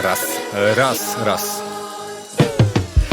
raz, raz, raz.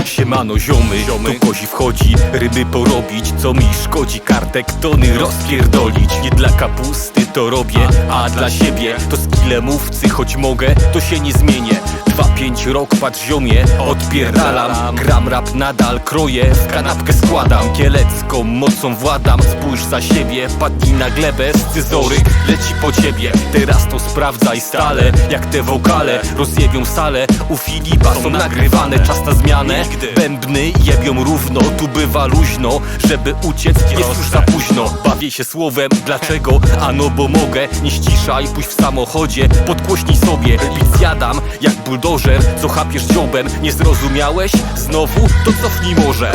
Siemano ziomy, tu kozi wchodzi Ryby porobić, co mi szkodzi. Kartek tony rozpierdolić. Nie dla kapusty to robię, a dla siebie. To skille mówcy, choć mogę, to się nie zmienię Dwa pięć rok, patrz ziomie, odpierdalam. Gram rap nadal, kroję, w kanapkę składam. Kielecką mocą władam, spójrz za siebie. Padnij na glebę, scyzoryk leci po ciebie. Teraz to sprawdzaj stale, jak te wokale Rozjebią salę, u Filipa są nagrywane. Czas na zmianę, bębny jebią równo. Tu bywa luźno, żeby uciec. Jest już za późno. Bawię się słowem, dlaczego? Ano bo mogę, nie ściszaj, pójść w samochodzie. Podgłośnij sobie, bit zjadam jak buldożer Co chapiesz dziobem, nie zrozumiałeś? Znowu? To cofnij może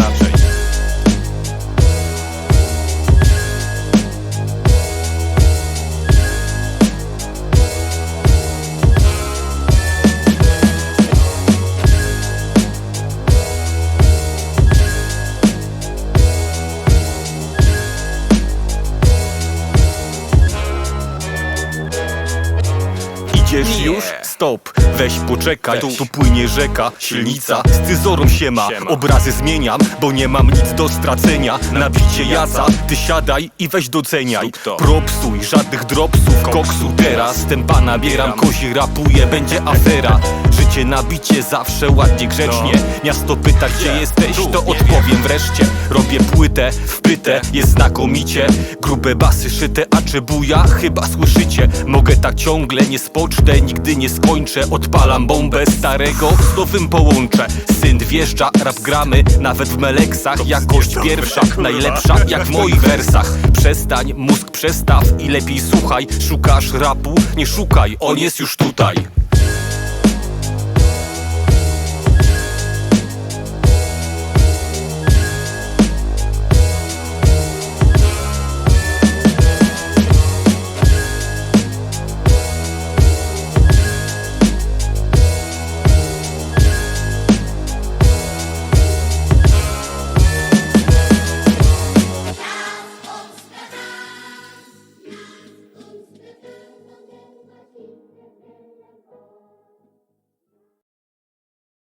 Idziesz już? Stop, weź poczekaj, tu, tu płynie rzeka, silnica Scyzorą się ma, obrazy zmieniam Bo nie mam nic do stracenia. Nabicie jaca, ty siadaj i weź doceniaj. Propsuj, żadnych dropsów, koksu teraz. Tempa nabieram, Bieram. kozi rapuje, będzie afera Życie nabicie zawsze ładnie, grzecznie. Miasto pyta gdzie jesteś, to odpowiem wreszcie. Robię płytę, wpytę, jest znakomicie. Grube basy szyte, a czy buja? Chyba słyszycie. Mogę tak ciągle, nie spocznę, nigdy nie skończę. Odpalam bombę starego, z nowym połączę. Syn wjeżdża, rap gramy, nawet w meleksach. Jakość pierwsza, najlepsza, jak w moich wersach. Przestań, mózg przestaw i lepiej słuchaj. Szukasz rapu? Nie szukaj, on jest już tutaj